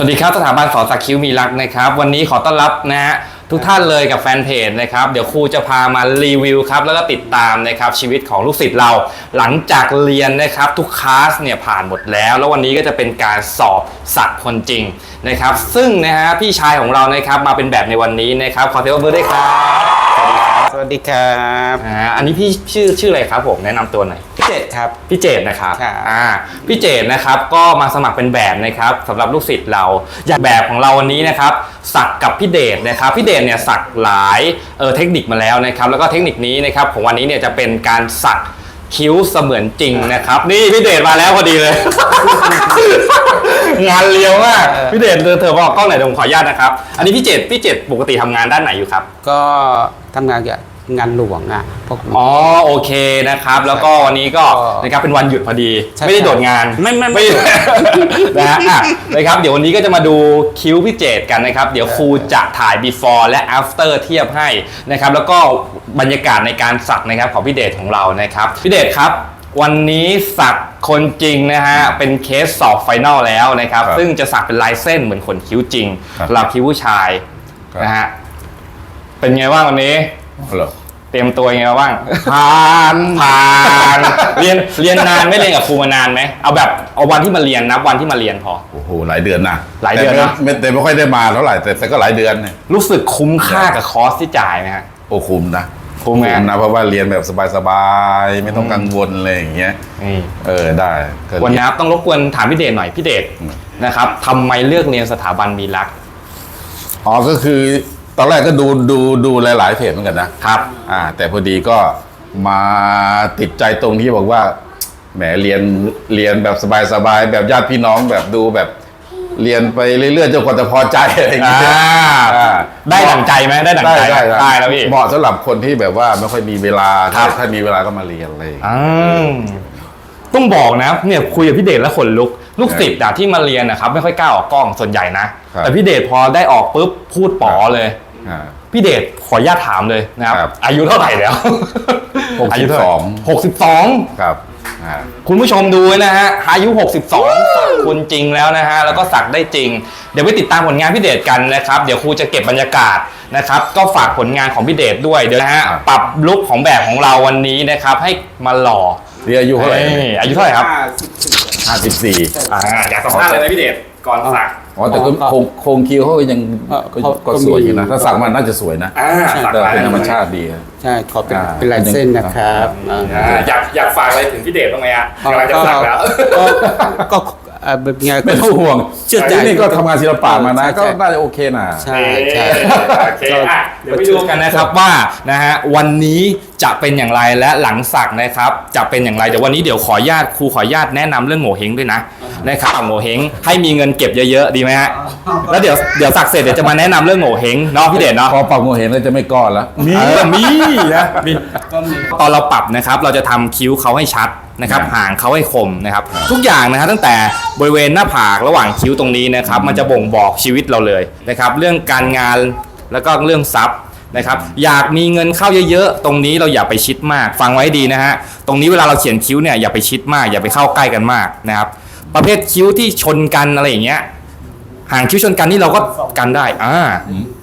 สวัสดีครับสถาบันสอนสักคิ้วมีรักนะครับ วันนี้ขอต้อนรับนะฮะทุกท่านเลยกับแฟนเพจนะครับเดี๋ยวครูจะพามารีวิวครับแล้วก็ติดตามนะครับชีวิตของลูกศิษย์เรา หลังจากเรียนนะครับทุกคลาสเนี่ยผ่านหมดแล้ว แล้ววันนี้ก็จะเป็นการสอบสักคนจริงนะครับซึ่งนะฮะพี่ชายของเรานะครับมาเป็นแบบในวันนี้นะครับขอเทวเบอด้วยครับสวัสดีครับ วัสดีครับอ่าอันนี้พี่ชื่อชื่ออะไรครับผมแนะนำตัวหน่อย พี่เจ็ดครับ พี่เจดนะครับครับ อ่าพี่เจดนะครับก็มาสมัครเป็นแบบนะครับสำหรับลูกศิษย์เรา อย่างแบบของเราวันนี้นะครับ สักกับพี่เดชนะครับพี่เดชเนี่ยสักหลายเออเทคนิคมาแล้วนะครับ แล้วก็เทคนิคนี้นะครับของวันนี้เนี่ยจะเป็นการสัก คิ้วเสมือนจริงนะครับ นี่พี่เดชมาแล้วพอดีเลย งานเลียวมากพี่เดชเธอเธอบอกกล้องไหนอยเดี๋ยวผมขออนุญาตนะครับ อันนี้พี่เจดพี่เจดปกติทำงานด้านไหนอยู่ครับ ก็ทำงานเกี่ยวกับงานหลวงอะพวก อ๋อโอเคนะครับ แล้วก็วันนี้ก็ก็นะครับเป็นวันหยุดพอดี ใช่ไม่ได้โดดงานไม่ไม่ไม่ นะฮะอะนะครับเดี๋ยววันนี้ก็จะมาดูคิ้วพี่เจตกันนะครับ เดี๋ยวครูจะถ่าย before และ after เทียบให้นะครับ แล้วก็ บรรยากาศในการสักนะครับของพี่เดชของเรานะครับพี่เดชครับ วันนี้สักคนจริงนะฮะเป็นเคสสอบไฟนอลแล้วนะครับ ครับซึ่งจะสักเป็นลายเส้นเหมือนขนคิ้วจริงครับสำหรับคิ้วผู้ชายครับนะฮะเป็นไงบ้างวันนี้ เหรอ เตรียมตัวยังไงบ้างผ่านผ่านเรียนเรียนนานไม่เรียนกับครูมานานไหมเอาแบบเอาวันที่มาเรียนนับวันที่มาเรียนพอ โอ้โหหลายเดือนนะหลายเดือนแต่นะไม่แต่ไม่ค่อยได้มาเท่าไหร่แต่แต่ก็หลายเดือนเนี่ยรู้สึกคุ้มค่ากับคอร์สที่จ่ายไหมฮะ โอ้คุ้มนะ คุ้มไหมนะเพราะว่าเรียนแบบสบายๆไม่ต้องกังวลอะไรอย่างเงี้ยนี่เออได้ก็วันเรีนี้ยนครับต้องรบกวนถามพี่เดชหน่อยพี่เดชอืมนะครับทำไมเลือกเรียนสถาบันมีรักอ๋อก็คือตอนแรกก็ดูดูดูหลาย ๆเพจเหมือนกันนะครับอ่าแต่พอดีก็มาติดใจตรงที่บอกว่าแหมเรียนเรียนแบบสบายๆแบบญาติพี่น้องแบบดูแบบ เรียนไปเรื่อยๆจนกว่าจะพอใจอะไรอย่างเงี้ย อ่าอ่าได้ดั่งใจไหมได้ดั่งใจได้ไหมได้ได้แล้วพี่ เหมาะสำหรับคนที่แบบว่าไม่ค่อยมีเวลาครับ ถ้ามีเวลาก็มาเรียนอะไรอย่างเงี้ย อ่าต้องบอกนะเนี่ยคุยกับพี่เดชแล้วขนลุกลูกศิษย์อะที่มาเรียนนะครับไม่ค่อยกล้าออกกล้องส่วนใหญ่นะครับ แต่พี่เดชพอได้ออกปุ๊บพูดป๋อเลย อ่า พี่เดชขออนุญาตถามเลยนะครับ ครับอายุเท่าไหร่แล้ว62อายุเท่าไหร่หกสิบสอง ครับอ่า คุณผู้ชมดูไว้นะฮะอายุ 62สักคุณจริงแล้วนะฮะแล้วก็สักได้จริง เดี๋ยวไปติดตามผลงานพี่เดชกันนะครับเดี๋ยวครูจะเก็บบรรยากาศนะครับก็ฝากผลงานของพี่เดชด้วยเดี๋ยวนะฮะปรับลุคของแบบของเราวันนี้นะครับให้มาหล่อเรียนอายุเท่าไหร่เอ้ยอายุเท่าไหร่ครับห้าสิบสี่อ่าอยากสัมภาษณ์เลยนะพี่เดช ก่อนสัก อ๋อแต่ก็โครงโครงคิ้วเขายังก็ก็สวยอยู่นะถ้าสักมันน่าจะสวยนะอ่าสักแต่ลายเป็นธรรมชาติดีอะใช่ขอเป็นอ่า เป็นลายเส้นนะครับอ่าอ่าอยากอยากฝากอะไรถึงพี่เดชบ้างไหมฮะกำลังจะสักแล้ว ก็ก็เอ่อ เป็นไงไม่ต้องห่วงเชื่อใจนี่ก็ทำงานศิลปะมานะใช่ก็น่าจะโอเคนะใช่ใช่โอเคอะเดี๋ยวไปดูกันนะครับว่านะฮะวันนี้จะเป็นอย่างไรและหลังสักนะครับจะเป็นอย่างไรเดี๋ยววันนี้เดี๋ยวขออนุญาตครูขออนุญาตแนะนำเรื่องโง่เฮงด้วยนะนะครับโง่เฮงให้มีเงินเก็บเยอะๆดีไหมฮะแล้วเดี๋ยวเดี๋ยวสักเสร็จเดี๋ยวจะมาแนะนำเรื่องโง่เฮงเนาะพี่เด่นเนาะพอปรับโมเห็นก็จะไม่ก้อนแล้วมีมีนะมีตอนเราปรับนะครับเราจะทำคิ้วเขาให้ชัด นะครับครับห่างเขาให้คมนะครับ ทุกอย่างนะฮะตั้งแต่บริเวณหน้าผากระหว่างคิ้วตรงนี้นะครับมันจะบ่งบอกชีวิตเราเลยนะครับ เรื่องการงานแล้วก็เรื่องทรัพย์นะครับอยากมีเงินเข้าเยอะๆ ตรงนี้เราอย่าไปชิดมาก ฟังไว้ดีนะฮะ ตรงนี้เวลาเราเขียนคิ้วเนี่ยอย่าไปชิดมาก อย่าไปเข้าใกล้กันมากนะครับ ประเภทคิ้วที่ชนกันอะไรอย่างเงี้ย ห่างคิ้วชนกันนี่เราก็กันได้ อ่า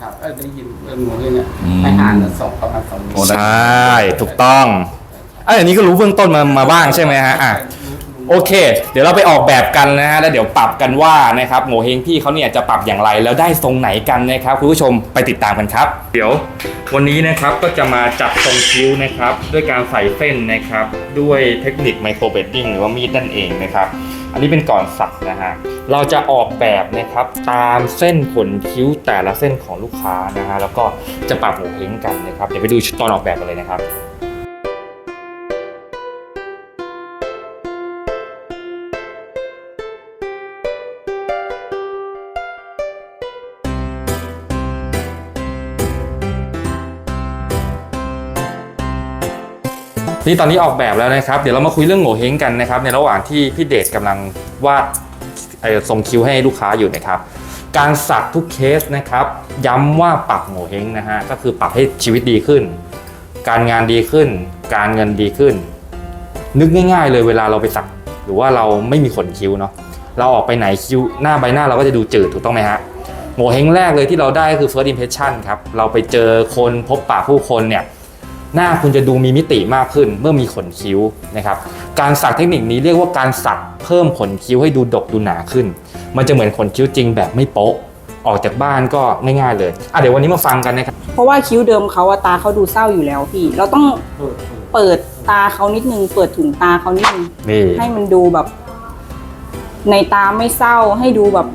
ครับเอ้ยได้ยินเรื่องหมูเนี่ยอืมให้อ่านสองประมาณสองโอ้ใช่ ถูกต้องเอยอันนี้ก็รู้เบื้องต้นมามาบ้างใช่ไหมฮะอะโอเค เดี๋ยวเราไปออกแบบกันนะฮะแล้วเดี๋ยวปรับกันว่านะครับโงเฮงพี่เขาเนี่ยจะปรับอย่างไรแล้วได้ทรงไหนกันนะครับคุณผู้ชมไปติดตามกันครับ เดี๋ยว วันนี้นะครับก็จะมาจัดทรงคิ้วนะครับ ด้วยการใส่เส้นนะครับ ด้วยเทคนิคไมโครเบดดิ้งหรือว่ามีดนั่นเองนะครับ อันนี้เป็นก่อนสักนะฮะเราจะออกแบบนะครับตามเส้นขนคิ้วแต่ละเส้นของลูกค้านะฮะแล้วก็จะปรับโงเฮงกันนะครับเดี๋ยวไปดูตอนออกแบบกันเลยนะครับ นี่ตอนนี้ออกแบบแล้วนะครับ เดี๋ยวเรามาคุยเรื่องโง่เฮงกันนะครับ ในระหว่างที่พี่เดชกำลังวาดเอ่อทรงคิ้วให้ลูกค้าอยู่นะครับ การสักทุกเคสนะครับ ย้ำว่าปรับโง่เฮงนะฮะ ก็คือปรับให้ชีวิตดีขึ้น การงานดีขึ้น การเงินดีขึ้น นึกง่าย ๆ เลยเวลาเราไปสัก หรือว่าเราไม่มีขนคิ้วเนาะ เราออกไปไหนคิ้วหน้าใบหน้าเราก็จะดูจืดถูกต้องไหมฮะโงเฮงแรกเลยที่เราได้ก็คือ first impression ครับ เราไปเจอคนพบปะผู้คนเนี่ย หน้าคุณจะดูมีมิติมากขึ้นเมื่อมีขนคิ้วนะครับการสักเทคนิคนี้เรียกว่าการสักเพิ่มขนคิ้วให้ดูดกดูหนาขึ้น มันจะเหมือนขนคิ้วจริงแบบไม่โป๊ะออกจากบ้านก็ง่ายๆเลยอะเดี๋ยววันนี้มาฟังกันนะครับเพราะว่าคิ้วเดิมเขาอะตาเขาดูเศร้าอยู่แล้วพี่ เราต้องเปิดตาเขานิดนึง เปิดถุงตาเขานิดนึงนี่ให้มันดูแบบ ในตาไม่เศร้าให้ดูแบบ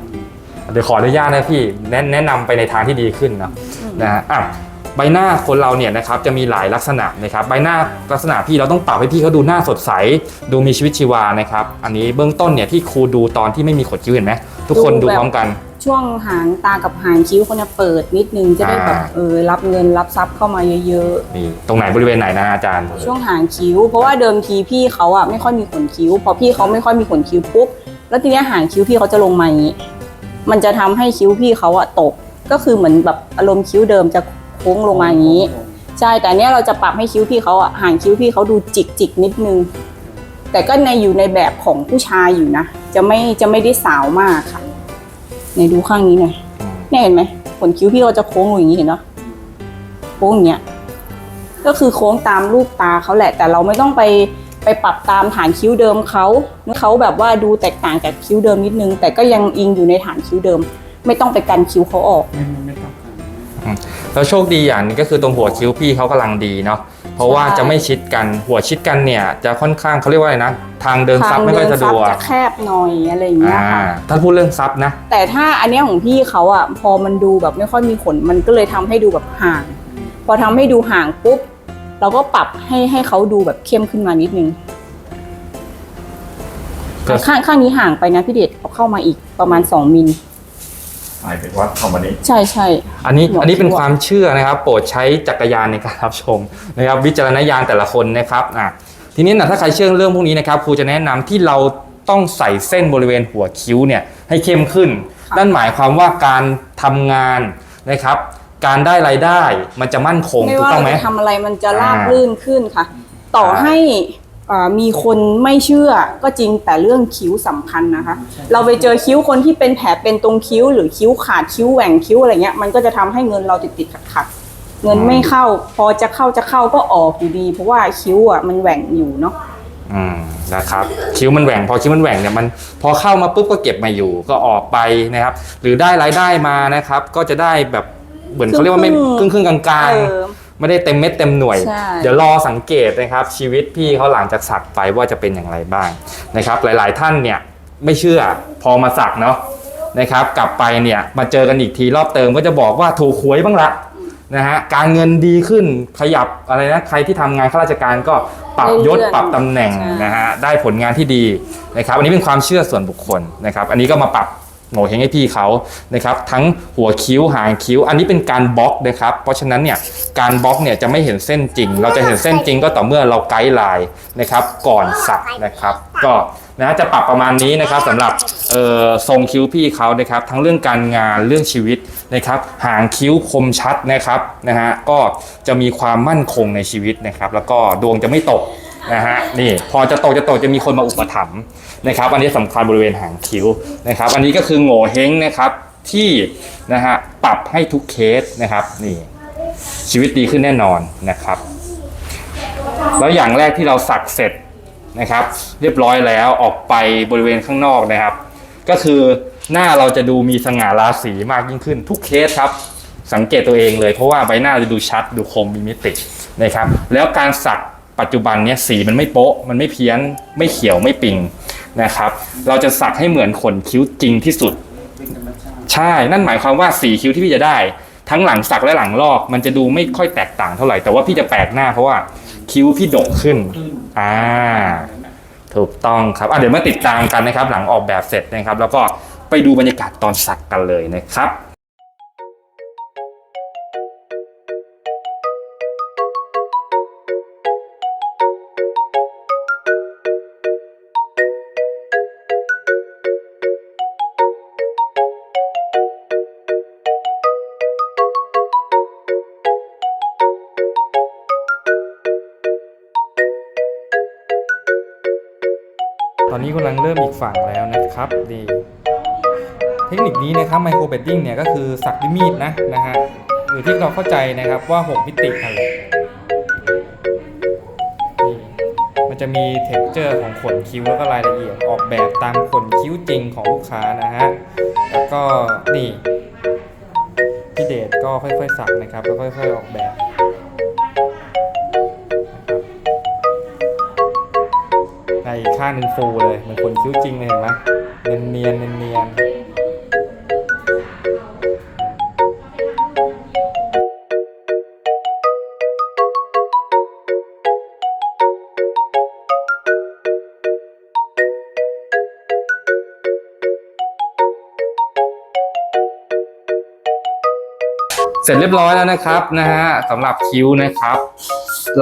เดี๋ยวขออนุญาตนะพี่แนะแนะนำไปในทางที่ดีขึ้นเนอะนะฮะอะ ใบหน้าคนเราเนี่ยนะครับจะมีหลายลักษณะนะครับใบหน้าลักษณะพี่เราต้องปรับให้พี่เขาดูหน้าสดใส ดูมีชีวิตชีวานะครับอันนี้เบื้องต้นเนี่ยที่ครูดูตอนที่ไม่มีขนคิ้วเห็นไหมทุกคนดูดูแบบพร้อมกัน ช่วงหางตากับหางคิ้วเขาเนี่ยเปิดนิดนึงจะได้แบบอ่าเออรับเงินรับทรัพย์เข้ามาเยอะนี่ตรงไหนบริเวณไหนนะอาจารย์ๆช่วงหางคิ้ว เพราะว่าเดิมทีพี่เขาอะไม่ค่อยมีขนคิ้วพอพี่เขาไม่ค่อยมีขนคิ้วปุ๊บแล้วทีเนี้ยหางคิ้วพี่เขาจะลงมาอย่างนี้มันจะทำให้คิ้วพี่เขาอะตกก็คือเหมือนแบบอารมณ์คิ้วเดิมจะ โค้งลงมาอย่างนี้ ใช่แต่เนี้ยเราจะปรับให้คิ้วพี่เขาอะห่างคิ้วพี่เขาดูจิกจิกนิดนึง แต่ก็ในอยู่ในแบบของผู้ชายอยู่นะ จะไม่จะไม่ได้สาวมากค่ะในดูข้างนี้หน่อยเนี่ยเห็นไหมขนคิ้วพี่เขาจะโค้งลงอย่างนี้เห็นเนาะโค้งอย่างเงี้ยก็คือโค้งตามรูปตาเขาแหละ แต่เราไม่ต้องไปไปปรับตามฐานคิ้วเดิมเขาเขาแบบว่าดูแตกต่างจากคิ้วเดิมนิดนึง แต่ก็ยังอิงอยู่ในฐานคิ้วเดิม ไม่ต้องไปกันคิ้วเขาออกไม่ไม่ต้อง แล้วโชคดีอย่างหนึงก็คือตรงหัวคิ้วพี่เขากำลังดีเนาะเพราะว่าใช่จะไม่ชิดกันหัวชิดกันเนี่ย จะค่อนข้างเขาเรียกว่าอะไรนะทางเดินซับไม่ค่อยสะดวกจะแคบหน่อยอะไรอย่างเงี้ยอ่าค่ะถ้าพูดเรื่องซับนะ แต่ถ้าอันเนี้ยของพี่เขาอะพอมันดูแบบไม่ค่อยมีขนมันก็เลยทำให้ดูแบบห่าง พอทำให้ดูห่างปุ๊บเราก็ปรับให้ให้เขาดูแบบเข้มขึ้นมานิดนึงก็ข้างข้างนี้ห่างไปนะพี่เดชเอาเข้ามาอีกประมาณ 2มิล หมายถึงว่าเข้ามานี้ ใช่ใช่ อันนี้หนวดอันนี้เป็นคิ้วอะความเชื่อนะครับ โปรดใช้จักรยานในการรับชมนะครับ วิจารณญาณแต่ละคนนะครับอะทีนี้นะถ้าใครเชื่อเรื่องพวกนี้นะครับครูจะแนะนำที่เราต้องใส่เส้นบริเวณหัวคิ้วเนี่ยให้เข้มขึ้น นั่นหมายความว่าการทำงานนะครับ การได้รายได้มันจะมั่นคงไม่ถูกว่าต้องเราไหม จะทำอะไรมันจะราบอ่ารื่นขึ้นค่ะ ต่ออ่าให้อ่า มีคนไม่เชื่อก็จริงแต่เรื่องคิ้วสำคัญนะคะ เราไปเจอคิ้วคนที่เป็นแผลเป็นตรงคิ้ว หรือคิ้วขาดคิ้วแหว่งคิ้วอะไรเงี้ยมันก็จะทำให้เงินเราติดติดขัดขัดๆเงินไม่เข้า พอจะเข้าจะเข้าก็ออกอยู่ดี เพราะว่าคิ้วอะมันแหว่งอยู่เนาะอืมนะครับคิ้วมันแหว่งพอคิ้วมันแหว่งเนี่ยมันพอเข้ามาปุ๊บก็เก็บมาอยู่ก็ออกไปนะครับ หรือได้รายได้มานะครับ ก็จะได้แบบเหมือนเขาเรียกว่าไม่คครึ่รึ่งงครึ่งๆกลางเออๆ ไม่ได้เต็มเม็ดเต็มหน่วย ใช่ เดี๋ยวรอสังเกตนะครับ ชีวิตพี่เขาหลังจากสักไปว่าจะเป็นอย่างไรบ้างนะครับ หลายๆท่านเนี่ยไม่เชื่อพอมาสักเนาะนะครับ กลับไปเนี่ยมาเจอกันอีกทีรอบเติมก็จะบอกว่าถูกหวยบ้างละนะฮะการเงินดีขึ้นขยับอะไรนะใครที่ทำงานข้าราชการก็ปรับยศได้เลื่อนปรับตำแหน่งใช่ นะฮะได้ผลงานที่ดีนะครับ อันนี้เป็นความเชื่อส่วนบุคคลนะครับ อันนี้ก็มาปรับ โง่เฮงให้พี่เขานะครับทั้งหัวคิ้วหางคิ้ว อันนี้เป็นการบล็อกนะครับ เพราะฉะนั้นเนี่ยการบล็อกเนี่ยจะไม่เห็นเส้นจริง เราจะเห็นเส้นจริงก็ต่อเมื่อเราไกด์ไลน์นะครับก่อนสักนะครับ ก็นะจะปรับประมาณนี้นะครับสำหรับเอ่อทรงคิ้วพี่เขานะครับ ทั้งเรื่องการงานเรื่องชีวิตนะครับ หางคิ้วคมชัดนะครับนะฮะก็จะมีความมั่นคงในชีวิตนะครับ แล้วก็ดวงจะไม่ตก นะฮะนี่พอจะโตจะโตจะมีคนมาอุปถัมภ์นะครับอันนี้สำคัญบริเวณหางคิ้วนะครับอันนี้ก็คือโง่เฮงนะครับที่นะฮะปรับให้ทุกเคสนะครับนี่ชีวิตดีขึ้นแน่นอนนะครับ แล้วอย่างแรกที่เราสักเสร็จนะครับ เรียบร้อยแล้วออกไปบริเวณข้างนอกนะครับ ก็คือหน้าเราจะดูมีสง่าราศีมากยิ่งขึ้นทุกเคสครับ สังเกตตัวเองเลยเพราะว่าใบหน้าจะดูชัดดูคมมีมิตินะครับ แล้วการสัก ปัจจุบันเนี้ยสีมันไม่โป๊ะ มันไม่เพี้ยน ไม่เขียวไม่ปิงนะครับ เราจะสักให้เหมือนขนคิ้วจริงที่สุด ใช่ นั่นหมายความว่าสีคิ้วที่พี่จะได้ ทั้งหลังสักและหลังลอก มันจะดูไม่ค่อยแตกต่างเท่าไหร่ แต่ว่าพี่จะแปลกหน้าเพราะว่าคิ้วพี่ดกขึ้น อ่า ถูกต้องครับอะเดี๋ยวมาติดตามกันนะครับ หลังออกแบบเสร็จนะครับ แล้วก็ไปดูบรรยากาศตอนสักกันเลยนะครับ ตอนนี้กำลังเริ่มอีกฝั่งแล้วนะครับนี่เทคนิคนี้นะครับไมโครเบดดิ้งเนี่ยก็คือสักด้วยมีดนะนะฮะหรือที่เราเข้าใจนะครับว่า 6 มิติอะไรนี่มันจะมีเท็กเจอร์ของขนคิ้วแล้วก็รายละเอียดออกแบบตามขนคิ้วจริงของลูกค้านะฮะแล้วก็นี่พี่เดชก็ค่อยๆสักนะครับแล้วค่อยๆออกแบบ ข้างหนึ่งฟูเลยเหมือนคนคิ้วจริงเลยเห็นไหมเนียนเนียนเนียน เสร็จเรียบร้อยแล้วนะครับนะฮะสำหรับคิ้วนะครับ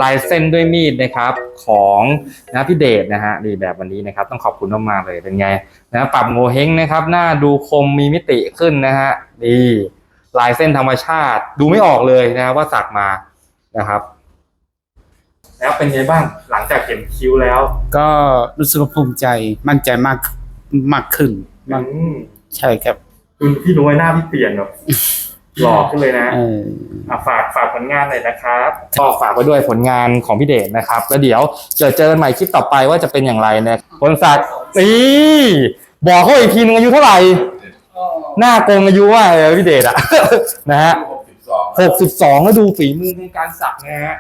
ลายเส้นด้วยมีดนะครับของนะพี่เดชนะฮะดีแบบวันนี้นะครับ ต้องขอบคุณมากๆเลยเป็นไงนะปรับโงเฮงนะครับ หน้าดูคมมีมิติขึ้นนะฮะดีลายเส้นธรรมชาติ ดูไม่ออกเลยนะครับว่าสักมานะครับ แล้วเป็นไงบ้างหลังจากเห็นคิ้วแล้ว ก็รู้สึกว่าภูมิใจมั่นใจมากมากขึ้นมากอืมใช่ครับคุณพี่น้อยหน้าพี่เปลี่ยนแบบ หล่อขึ้นเลยนะเอออะฝากฝากผลงานหน่อยนะครับก็ฝากไว้ด้วยผลงานของพี่เดชนะครับ แล้วเดี๋ยวเจอเจอกันใหม่คลิปต่อไปว่าจะเป็นอย่างไรนะคนสักดิ์นี่บอกเขาอีกทีนึงอายุเท่าไหร่ หน้าโกงอายุว่าเลยพี่เดชอะ นะฮะหกสิบสองแล้วดูฝีมือในการสักนะฮะ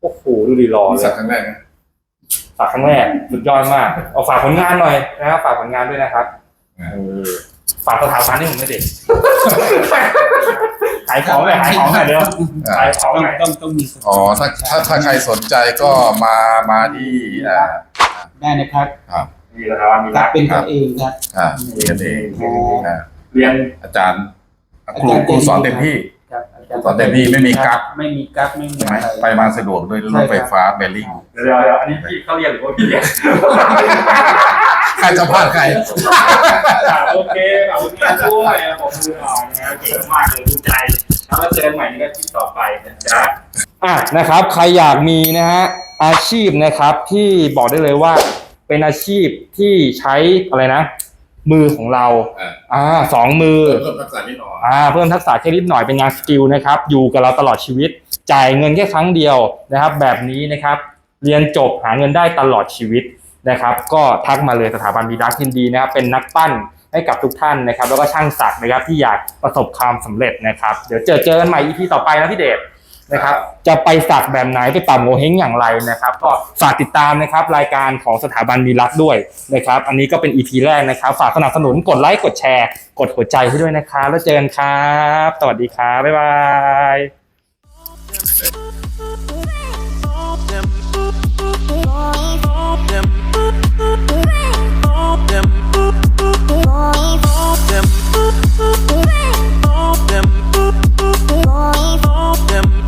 โอ้โหดูดีหล่อเลยสักครั้งแรกนะฝากครั้งแรกสุดยอดมากเอาฝากผลงานหน่อยนะครับฝากผลงานด้วยนะครับเออฝากสถาบันให้ผมด้วยเด็ก ขายของหน่อยขายของหน่อยเดี๋ยวขายของต้องหน่อยต้องต้องมีสติอ๋อถ้าถ้าถ้าใครสนใจก็มามาที่อ่าได้นะครับครับมีสถาบันมีกลัรับกเป็นตัวเองครับอ่าเรียนเองอ่าเรียนอาจารย์ครูครูสอนเต็มที่ครับาจารย์สอนเต็มที่ไม่มีกั๊กไม่มีกั๊กไม่มีใช่ไหมอะไรไปมาสะดวกด้วยรถไฟฟ้าเบลลิงเดี๋ยวเดี๋ยวอันนี้พี่เขาเรียนหรือว่าพี่เรียน ใครจะพลาดใครอ่าโอเคขอบคุณมากด้วยผมมืออ่อนนะเก่งมากเลยภูมิใจ แล้วมาเจอกันใหม่ในคลิปต่อไปนะจ๊ะอะนะครับ ใครอยากมีนะฮะอาชีพนะครับที่บอกได้เลยว่าเป็นอาชีพที่ใช้อะไรนะ มือของเราอ่าสองมือ เพิ่มทักษะนิดหน่อย อ่าเพิ่มทักษะแค่นิดหน่อยเป็นงานสกิลนะครับ อยู่กับเราตลอดชีวิต จ่ายเงินแค่ครั้งเดียวนะครับ แบบนี้นะครับ เรียนจบหาเงินได้ตลอดชีวิต นะครับ ก็ทักมาเลยสถาบันบีดักทินดีนะครับ เป็นนักปั้นให้กับทุกท่านนะครับ แล้วก็ช่างศักดิ์นะครับที่อยากประสบความสำเร็จนะครับ เดี๋ยวเจอเจอกันใหม่ EP ต่อไปนะพี่เดชนะครับ จะไปสักแบบไหนไปปรับโงเฮงอย่างไรนะครับ ก็ฝากติดตามนะครับรายการของสถาบันบีรักด้วยนะครับ อันนี้ก็เป็น EP แรกนะครับ ฝากสนับสนุนกดไลค์กดแชร์ กดหัวใจให้ด้วยนะครับแล้วเจอกันครับ สวัสดีครับบ๊ายบาย Them.